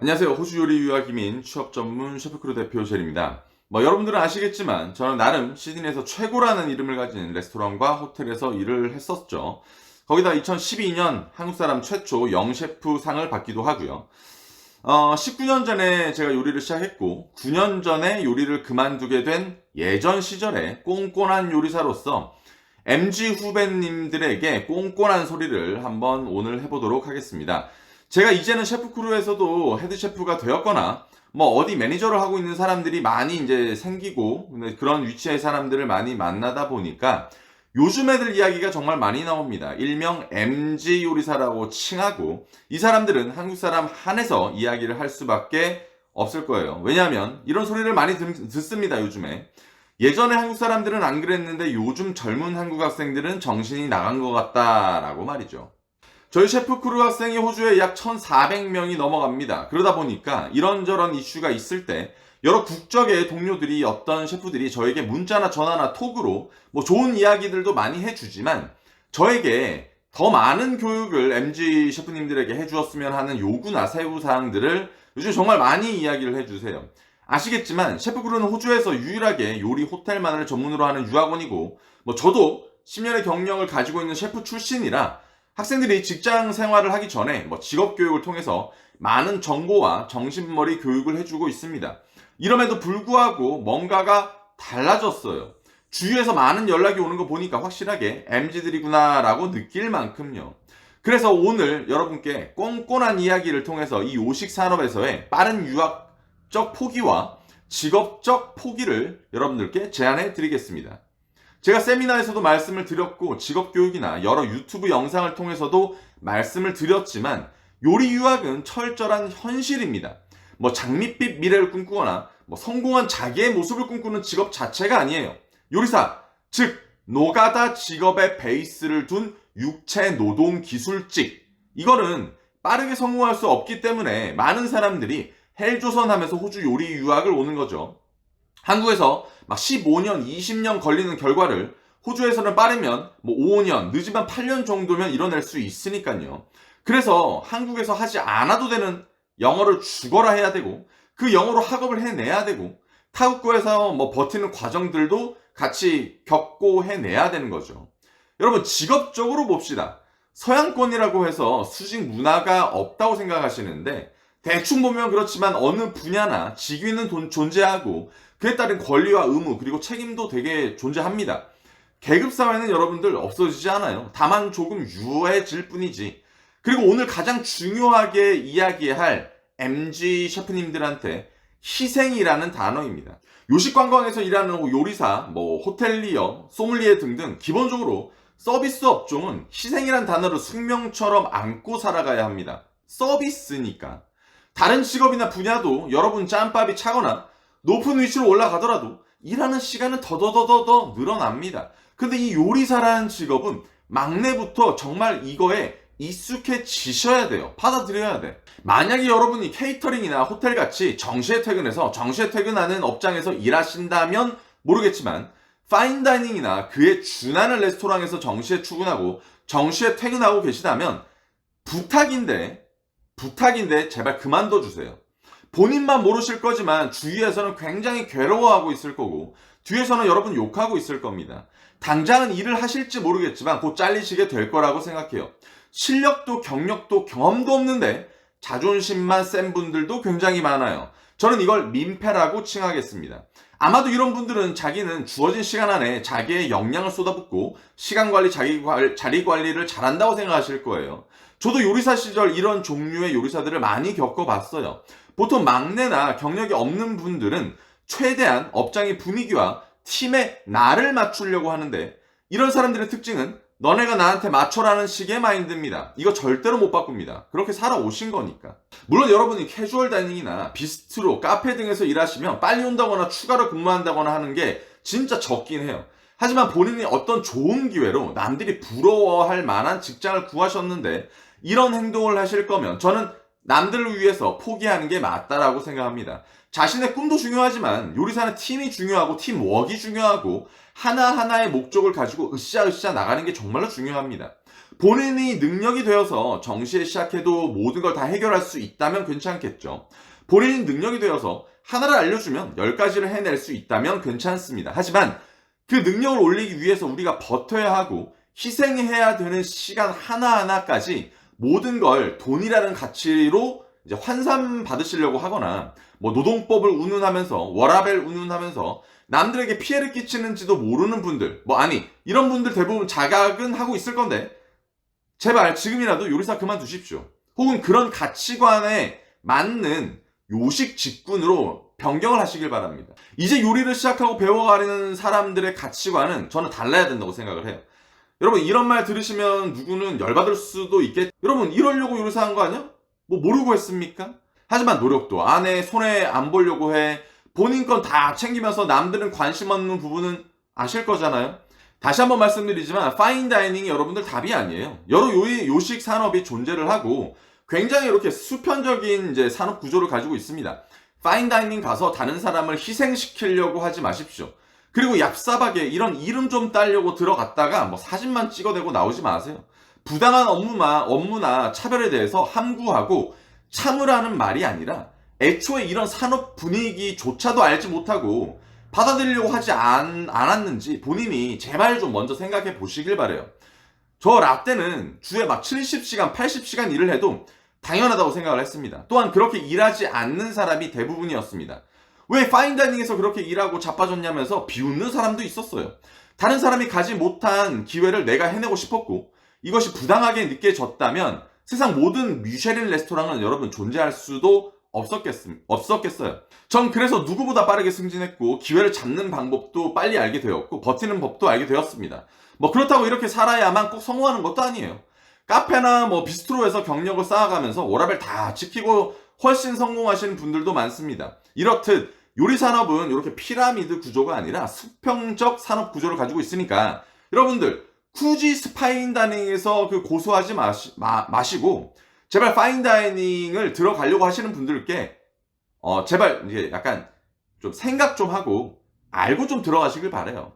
안녕하세요. 호주 요리 유학 기민 취업 전문 셰프크루 대표 젤입니다. 뭐 여러분들은 아시겠지만 저는 나름 시드니에서 최고라는 이름을 가진 레스토랑과 호텔에서 일을 했었죠. 거기다 2012년 한국 사람 최초 영셰프 상을 받기도 하고요. 어, 19년 전에 제가 요리를 시작했고 9년 전에 요리를 그만두게 된 예전 시절에 꼼꼼한 요리사로서 MG 후배님들에게 꼼꼼한 소리를 한번 오늘 해보도록 하겠습니다. 제가 이제는 셰프 크루에서도 헤드 셰프가 되었거나 뭐 어디 매니저를 하고 있는 사람들이 많이 이제 생기고 그런 위치의 사람들을 많이 만나다 보니까 요즘 애들 이야기가 정말 많이 나옵니다. 일명 MG 요리사라고 칭하고 이 사람들은 한국 사람 한해서 이야기를 할 수밖에 없을 거예요. 왜냐하면 이런 소리를 많이 듣, 듣습니다. 요즘에. 예전에 한국 사람들은 안 그랬는데 요즘 젊은 한국 학생들은 정신이 나간 것 같다라고 말이죠. 저희 셰프 크루 학생이 호주에 약 1,400명이 넘어갑니다. 그러다 보니까 이런저런 이슈가 있을 때 여러 국적의 동료들이 어떤 셰프들이 저에게 문자나 전화나 톡으로 뭐 좋은 이야기들도 많이 해주지만 저에게 더 많은 교육을 MG 셰프님들에게 해주었으면 하는 요구나 세부 사항들을 요즘 정말 많이 이야기를 해주세요. 아시겠지만 셰프크루는 호주에서 유일하게 요리 호텔만을 전문으로 하는 유학원이고 뭐 저도 10년의 경력을 가지고 있는 셰프 출신이라 학생들이 직장 생활을 하기 전에 뭐 직업 교육을 통해서 많은 정보와 정신머리 교육을 해주고 있습니다. 이럼에도 불구하고 뭔가가 달라졌어요. 주위에서 많은 연락이 오는 거 보니까 확실하게 MZ들이구나라고 느낄 만큼요. 그래서 오늘 여러분께 꼼꼼한 이야기를 통해서 이 요식 산업에서의 빠른 유학적 포기와 직업적 포기를 여러분들께 제안해 드리겠습니다. 제가 세미나에서도 말씀을 드렸고 직업교육이나 여러 유튜브 영상을 통해서도 말씀을 드렸지만 요리 유학은 철저한 현실입니다. 뭐 장밋빛 미래를 꿈꾸거나 뭐 성공한 자기의 모습을 꿈꾸는 직업 자체가 아니에요. 요리사, 즉 노가다 직업의 베이스를 둔 육체 노동 기술직. 이거는 빠르게 성공할 수 없기 때문에 많은 사람들이 헬조선 하면서 호주 요리 유학을 오는 거죠. 한국에서 막 15년, 20년 걸리는 결과를 호주에서는 빠르면 뭐 5년, 늦으면 8년 정도면 이뤄낼 수 있으니까요. 그래서 한국에서 하지 않아도 되는 영어를 죽어라 해야 되고 그 영어로 학업을 해내야 되고 타국고에서 뭐 버티는 과정들도 같이 겪고 해내야 되는 거죠. 여러분 직업적으로 봅시다. 서양권이라고 해서 수직 문화가 없다고 생각하시는데 대충 보면 그렇지만 어느 분야나 직위는 돈- 존재하고 그에 따른 권리와 의무 그리고 책임도 되게 존재합니다. 계급 사회는 여러분들 없어지지 않아요. 다만 조금 유해질 뿐이지. 그리고 오늘 가장 중요하게 이야기할 MG 셰프님들한테 희생이라는 단어입니다. 요식 관광에서 일하는 요리사, 뭐 호텔리어, 소믈리에 등등 기본적으로 서비스 업종은 희생이란 단어를 숙명처럼 안고 살아가야 합니다. 서비스니까. 다른 직업이나 분야도 여러분 짬밥이 차거나 높은 위치로 올라가더라도 일하는 시간은 더더더더더 늘어납니다. 근데 이 요리사라는 직업은 막내부터 정말 이거에 익숙해지셔야 돼요. 받아들여야 돼. 만약에 여러분이 케이터링이나 호텔 같이 정시에 퇴근해서 정시에 퇴근하는 업장에서 일하신다면 모르겠지만 파인다이닝이나 그에 준하는 레스토랑에서 정시에 출근하고 정시에 퇴근하고 계시다면 부탁인데 부탁인데 제발 그만둬 주세요. 본인만 모르실 거지만 주위에서는 굉장히 괴로워하고 있을 거고 뒤에서는 여러분 욕하고 있을 겁니다. 당장은 일을 하실지 모르겠지만 곧 잘리시게 될 거라고 생각해요. 실력도 경력도 경험도 없는데 자존심만 센 분들도 굉장히 많아요. 저는 이걸 민폐라고 칭하겠습니다. 아마도 이런 분들은 자기는 주어진 시간 안에 자기의 역량을 쏟아붓고 시간 관리, 자기 관, 자리 관리를 잘한다고 생각하실 거예요. 저도 요리사 시절 이런 종류의 요리사들을 많이 겪어봤어요. 보통 막내나 경력이 없는 분들은 최대한 업장의 분위기와 팀의 나를 맞추려고 하는데 이런 사람들의 특징은 너네가 나한테 맞춰라는 식의 마인드입니다. 이거 절대로 못 바꿉니다. 그렇게 살아오신 거니까. 물론 여러분이 캐주얼 다이닝이나 비스트로, 카페 등에서 일하시면 빨리 온다거나 추가로 근무한다거나 하는 게 진짜 적긴 해요. 하지만 본인이 어떤 좋은 기회로 남들이 부러워할 만한 직장을 구하셨는데 이런 행동을 하실 거면 저는 남들을 위해서 포기하는 게 맞다라고 생각합니다. 자신의 꿈도 중요하지만 요리사는 팀이 중요하고 팀워크가 중요하고 하나하나의 목적을 가지고 으쌰으쌰 나가는 게 정말로 중요합니다. 본인이 능력이 되어서 정시에 시작해도 모든 걸 다 해결할 수 있다면 괜찮겠죠. 본인이 능력이 되어서 하나를 알려주면 열 가지를 해낼 수 있다면 괜찮습니다. 하지만 그 능력을 올리기 위해서 우리가 버텨야 하고 희생해야 되는 시간 하나하나까지 모든 걸 돈이라는 가치로 이제 환산 받으시려고 하거나 뭐 노동법을 운운하면서 워라벨 운운하면서 남들에게 피해를 끼치는지도 모르는 분들 뭐 아니 이런 분들 대부분 자각은 하고 있을 건데 제발 지금이라도 요리사 그만두십시오. 혹은 그런 가치관에 맞는 요식 직군으로 변경을 하시길 바랍니다. 이제 요리를 시작하고 배워가는 사람들의 가치관은 저는 달라야 된다고 생각을 해요. 여러분 이런 말 들으시면 누구는 열받을 수도 있겠 여러분 이러려고 요리사 한 거 아니야? 뭐 모르고 했습니까? 하지만 노력도 안 해, 손해 안 보려고 해, 본인 건 다 챙기면서 남들은 관심 없는 부분은 아실 거잖아요? 다시 한번 말씀드리지만 파인 다이닝이 여러분들 답이 아니에요. 여러 요, 요식 산업이 존재를 하고 굉장히 이렇게 수편적인 이제 산업 구조를 가지고 있습니다. 파인 다이닝 가서 다른 사람을 희생시키려고 하지 마십시오. 그리고 얍삽하게 이런 이름 좀 따려고 들어갔다가 뭐 사진만 찍어대고 나오지 마세요. 부당한 업무나, 업무나 차별에 대해서 함구하고 참으라는 말이 아니라 애초에 이런 산업 분위기조차도 알지 못하고 받아들이려고 하지 않, 않았는지 본인이 제발 좀 먼저 생각해 보시길 바래요. 저 라떼는 주에 막 70시간, 80시간 일을 해도 당연하다고 생각을 했습니다. 또한 그렇게 일하지 않는 사람이 대부분이었습니다. 왜 파인다이닝에서 그렇게 일하고 자빠졌냐면서 비웃는 사람도 있었어요. 다른 사람이 가지 못한 기회를 내가 해내고 싶었고 이것이 부당하게 느껴졌다면 세상 모든 미쉐린 레스토랑은 여러분 존재할 수도 없었겠, 없었겠어요. 전 그래서 누구보다 빠르게 승진했고 기회를 잡는 방법도 빨리 알게 되었고 버티는 법도 알게 되었습니다. 뭐 그렇다고 이렇게 살아야만 꼭 성공하는 것도 아니에요. 카페나 뭐 비스트로에서 경력을 쌓아가면서 워라벨 다 지키고 훨씬 성공하시는 분들도 많습니다. 이렇듯 요리 산업은 이렇게 피라미드 구조가 아니라 수평적 산업 구조를 가지고 있으니까 여러분들 굳이 스파인 다이닝에서 그 고소하지 마시, 마, 마시고 제발 파인 다이닝을 들어가려고 하시는 분들께 어 제발 이제 약간 좀 생각 좀 하고 알고 좀 들어가시길 바래요.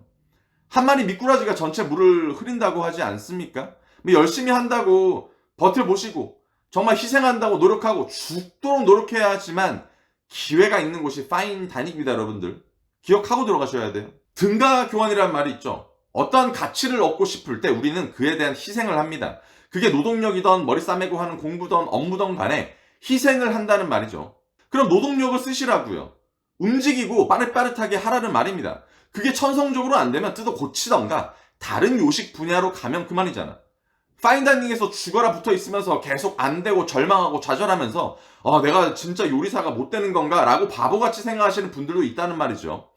한 마리 미꾸라지가 전체 물을 흐린다고 하지 않습니까? 뭐 열심히 한다고 버텨 보시고 정말 희생한다고 노력하고 죽도록 노력해야 하지만 기회가 있는 곳이 파인 다닉입니다 여러분들. 기억하고 들어가셔야 돼요. 등가 교환이라는 말이 있죠. 어떠한 가치를 얻고 싶을 때 우리는 그에 대한 희생을 합니다. 그게 노동력이던 머리 싸매고 하는 공부던 업무던 간에 희생을 한다는 말이죠. 그럼 노동력을 쓰시라고요. 움직이고 빠릇빠릇하게 하라는 말입니다. 그게 천성적으로 안 되면 뜯어 고치던가 다른 요식 분야로 가면 그만이잖아 파인다이닝에서 죽어라 붙어 있으면서 계속 안 되고 절망하고 좌절하면서 어, 내가 진짜 요리사가 못 되는 건가? 라고 바보같이 생각하시는 분들도 있다는 말이죠.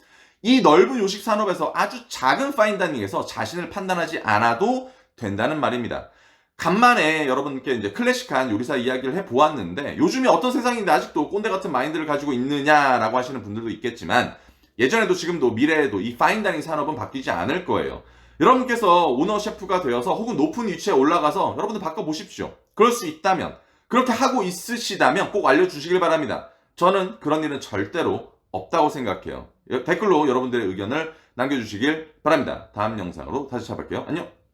이 넓은 요식 산업에서 아주 작은 파인다이닝에서 자신을 판단하지 않아도 된다는 말입니다. 간만에 여러분께 이제 클래식한 요리사 이야기를 해 보았는데 요즘에 어떤 세상인데 아직도 꼰대 같은 마인드를 가지고 있느냐라고 하시는 분들도 있겠지만 예전에도 지금도 미래에도 이 파인다이닝 산업은 바뀌지 않을 거예요. 여러분께서 오너 셰프가 되어서 혹은 높은 위치에 올라가서 여러분들 바꿔보십시오. 그럴 수 있다면, 그렇게 하고 있으시다면 꼭 알려주시길 바랍니다. 저는 그런 일은 절대로 없다고 생각해요. 댓글로 여러분들의 의견을 남겨주시길 바랍니다. 다음 영상으로 다시 찾아뵐게요. 안녕!